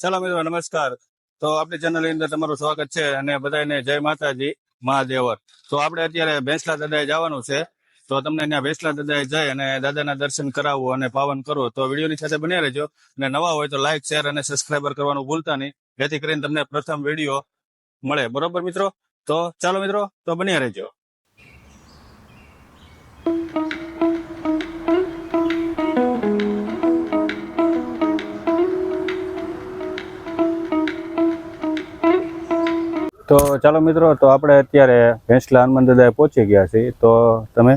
ચાલો મિત્રો, નમસ્કાર. તો આપણી ચેનલની અંદર તમારું સ્વાગત છે અને બધાને જય માતાજી મહાદેવર તો આપણે અત્યારે ભેંસલા દાદાએ જવાનું છે. તો તમને ત્યાં ભેંસલા દાદાએ જઈ અને દાદાના દર્શન કરાવવું અને પાવન કરવું તો વિડીયોની સાથે બન્યા રહેજો. અને નવા હોય તો લાઇક શેર અને સબસ્ક્રાઈબર કરવાનું ભૂલતા નહીં. જેથી કરીને તમને પ્રથમ વીડિયો મળે. બરોબર મિત્રો? તો ચાલો મિત્રો, તો બન્યા રહેજો. તો ચાલો મિત્રો, તો આપણે અત્યારે ભેંસલા હનુમાન દાદાએ પહોંચી ગયા છીએ. તો તમે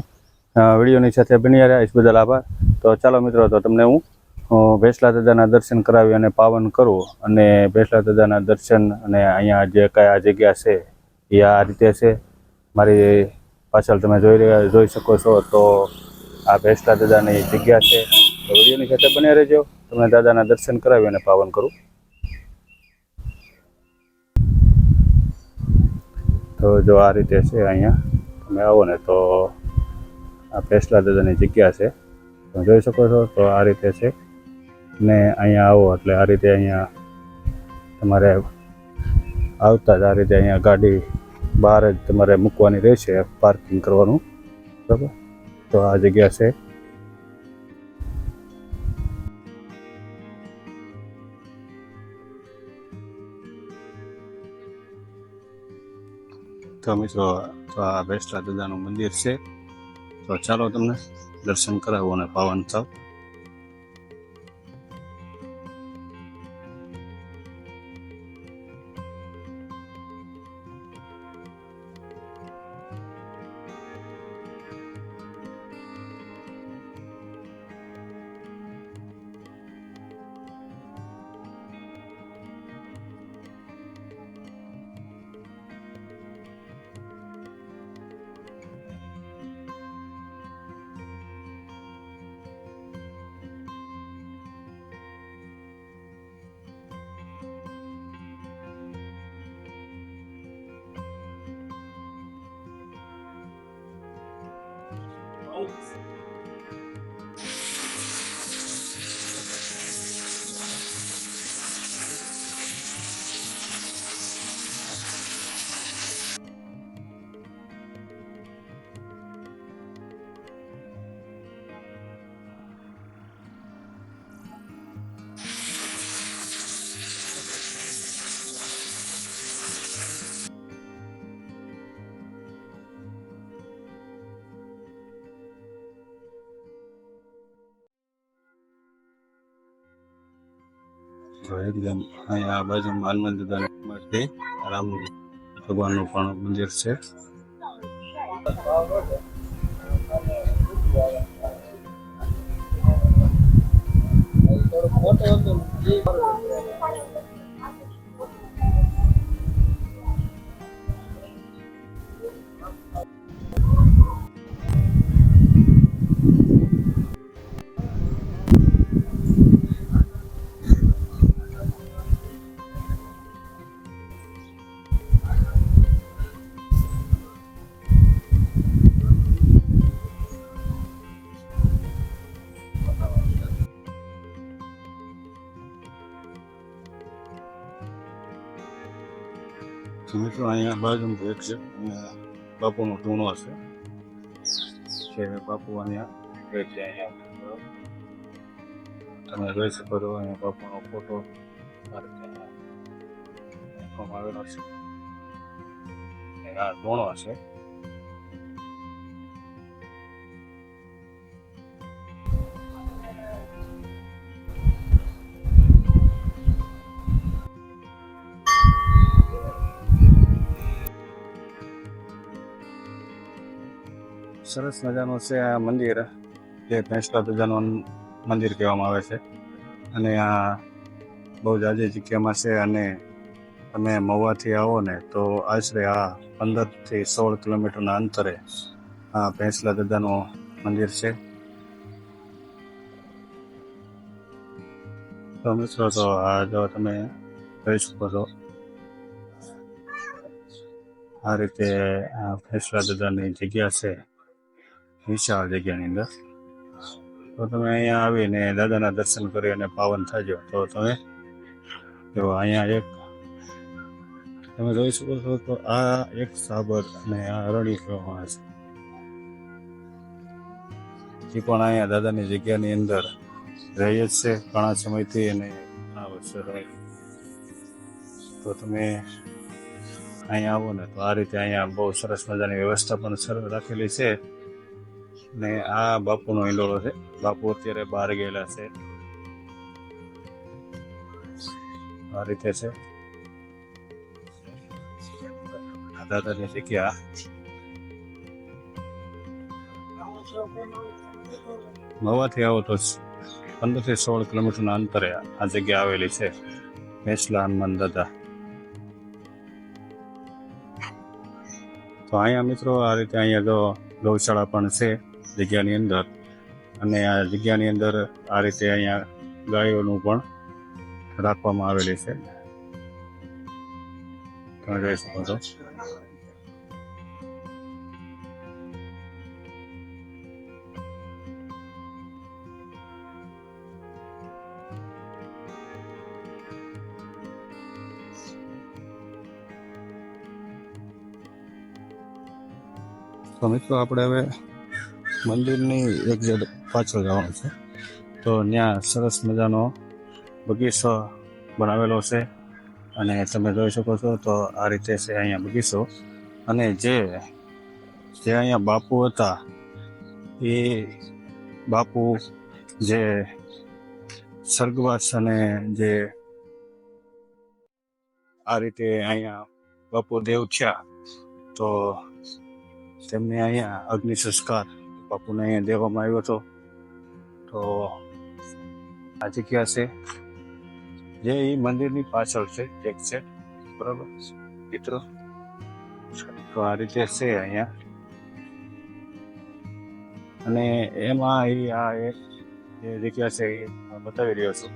વિડીયોની સાથે બન્યા રહ્યા. બદલ આભાર. તો ચાલો મિત્રો, તો તમને હું ભેંસલા દાદાના દર્શન કરાવી અને પાવન કરું અને ભેંસલા દાદાના દર્શન અને અહીંયા જે કાંઈ આ જગ્યા છે, એ આ રીતે છે. મારી પાછળ તમે જોઈ રહ્યા, જોઈ શકો છો, તો આ ભેંસલા દાદાની જગ્યા છે. તો વિડીયોની સાથે બન્યા રહેજો. તમને દાદાના દર્શન કરાવી અને પાવન કરું. તો જો આ રીતે છે અહીંયા. તમે આવો ને તો આ પેસલા દાદાની જગ્યા છે. તમે જોઈ શકો છો તો આ રીતે છે. ને અહીંયા આવો એટલે આ રીતે અહીંયા તમારે આવતા જ આ રીતે અહીંયા ગાડી બહાર જ તમારે મૂકવાની રહેશે પાર્કિંગ કરવાનું. બરાબર? તો આ જગ્યા છે. તો મિત્રો, તો આ બેસલા દાદાનું મંદિર છે. તો ચાલો તમને દર્શન કરાવો અને પાવન થાવ. તો એકદમ અહીંયા આ બાજુમાં હનુમાન દાદાની મૂર્તિ રામ ભગવાનનું પણ મંદિર છે. મિત્રો અહીંયા બાજુમાં એક છે. બાપુનો ટૂણો છે. બાપુ અહીંયા રહે છે તમે જોઈ શકો છો અહીંયા બાપુનો ફોટો. આવેલો છે. આ ટૂણો છે. સરસ મજાનું છે આ મંદિર. જે ભેંસલા દાદાનું મંદિર કહેવામાં આવે છે. અને આ બહુ જાજી જગ્યામાં છે અને તમે મહુવાથી આવો ને તો આશરે આ પંદરથી સોળ કિલોમીટરના અંતરે આ ભેંસલા દાદાનું મંદિર છે. તો મિત્રો, તો આ જો તમે જોઈ શકો છો. આ રીતે ભેંસલા દાદાની જગ્યા છે. વિશાળ જગ્યાની અંદર. તો તમે અહીંયા આવીને દાદાના દર્શન કરી અને પાવન થજો. તો તમે જો અહીંયા એક તમે જોઈ શકો છો તો આ એક સાબર અને આ અરણી કહેવામાં છે એ પણ અહીંયા દાદાની જગ્યાની અંદર રહીએ જ છે. ઘણા સમયથી અને ઘણા વર્ષો રહે. તો તમે અહીંયા આવો ને તો આ રીતે અહીંયા બહુ સરસ મજાની વ્યવસ્થા પણ સરસ રાખેલી છે. ને આ બાપુનો ઈંડોળો છે. બાપુ અત્યારે બહાર ગયેલા છે. આ રીતે છે. આ શીખ્યા. મવાથી આવો તો પંદરથી સોળ કિલોમીટરના અંતરે આ જગ્યા આવેલી છે. મેસલા હનુમાન દાદા. તો અહીંયા મિત્રો આ રીતે અહીંયા જો ગૌશાળા પણ છે. જગ્યાની અંદર. અને આ જગ્યાની અંદર આ રીતે અહીંયા ગાયોનું પણ રાખવામાં આવેલી છે. તમે જોઈ શકો છો. તો મિત્રો, આપણે હવે મંદિરની એક જે પાછળ જવાનું છે. તો ત્યાં સરસ મજાનો બગીચો બનાવેલો છે અને તમે જોઈ શકો છો તો આ રીતે છે અહીંયા બગીચો. અને જે જે અહીંયા બાપુ હતા, એ બાપુ જે સ્વર્ગવાસ અને જે આ રીતે અહીંયા બાપુ દેવ થયા, તો તેમને અહીંયા અગ્નિ સંસ્કાર બાપુને અહીંયા દેવામાં આવ્યો હતો. તો આ જગ્યા છે? જે એ મંદિરની પાછળ છે, એક છે. બરાબર? મિત્રો, તો આ રીતે છે અહીંયા. અને એમાં એ આ એક જે જગ્યા છે એ બતાવી રહ્યો છું.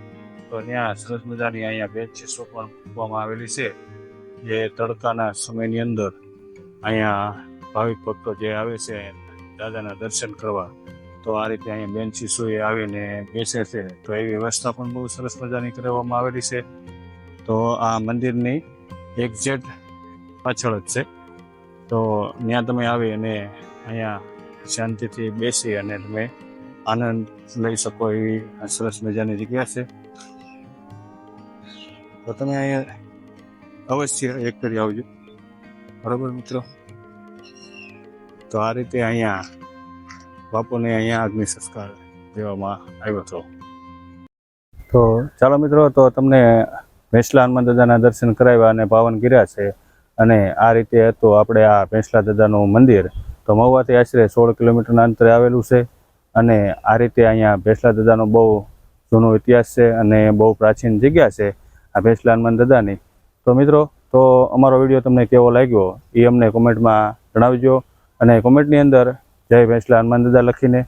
તો ત્યાં સરસ મજાની અહીંયા બેન્ચીસો પણ મૂકવામાં આવેલી છે. જે તડકાના સમયની અંદર અહીંયા ભાવિક ભક્તો જે આવે છે દાદાના દર્શન કરવા, તો આ રીતે અહીંયા બેન્ચીસો એ આવીને બેસે છે. તો એવી વ્યવસ્થા પણ બહુ સરસ મજાની કરવામાં આવેલી છે. તો આ મંદિરની એક્ઝેટ પાછળ જ છે. તો ત્યાં તમે આવી અને અહીંયા શાંતિથી બેસી અને તમે આનંદ લઈ શકો એવી સરસ મજાની જગ્યા છે. તો તમે અહીંયા અવશ્ય એક કરી આવજો. બરાબર મિત્રો? તો આ રીતે અહીંયા બાપુને અહીંયા અગ્નિ સંસ્કાર દેવામાં આવ્યો હતો. તો ચાલો મિત્રો, તો તમને ભેંસલા હનુમાન દાદાના દર્શન કરાવ્યા અને પાવન કર્યા છે અને આ રીતે હતું આપણે આ ભેંસલા દાદાનું મંદિર તો મહુવાથી આશરે સોળ કિલોમીટરના અંતરે આવેલું છે અને આ રીતે અહીંયા ભેંસલા દાદાનો બહુ જૂનો ઇતિહાસ છે અને બહુ પ્રાચીન જગ્યા છે આ ભેંસલા હનુમાન દાદાની. તો મિત્રો, તો અમારો વીડિયો તમને કેવો લાગ્યો એ અમને કોમેન્ટમાં જણાવજો. અને કોમેન્ટની અંદર જય ભેંસલા હનુમાન દાદા લખીને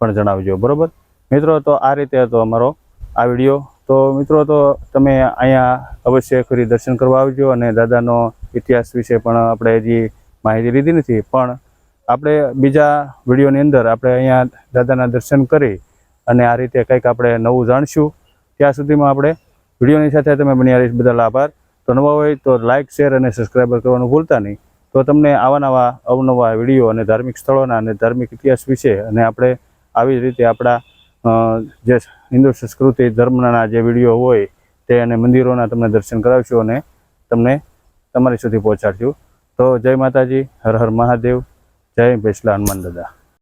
પણ જણાવજો, બરોબર? મિત્રો, તો આ રીતે હતો અમારો આ વીડિયો. તો મિત્રો, તો તમે અહીંયા અવશ્ય ખરી દર્શન કરવા આવજો અને દાદાનો ઇતિહાસ વિશે પણ આપણે હજી માહિતી લીધી નથી. પણ આપણે બીજા વિડીયોની અંદર આપણે અહીંયા દાદાના દર્શન કરી અને આ રીતે કંઈક આપણે નવું જાણશું. ત્યાં સુધીમાં આપણે વિડીયોની સાથે તમે બની રહીશ. બદલ આભાર. તો નવા હોય તો લાઇક શેર અને સબસ્ક્રાઈબર કરવાનું ભૂલતા નહીં. તો તમને આવા નવા અવનવા વીડિયો અને ધાર્મિક સ્થળોના અને ધાર્મિક ઇતિહાસ વિશે અને આપણે આવી જ રીતે આપણા જે હિન્દુ સંસ્કૃતિ ધર્મના જે વીડિયો હોય તે અને મંદિરોના તમને દર્શન કરાવશું અને તમને તમારી સુધી પહોંચાડશું. તો જય માતાજી, હર હર મહાદેવ, જય ભેસલા હનુમાન દાદા.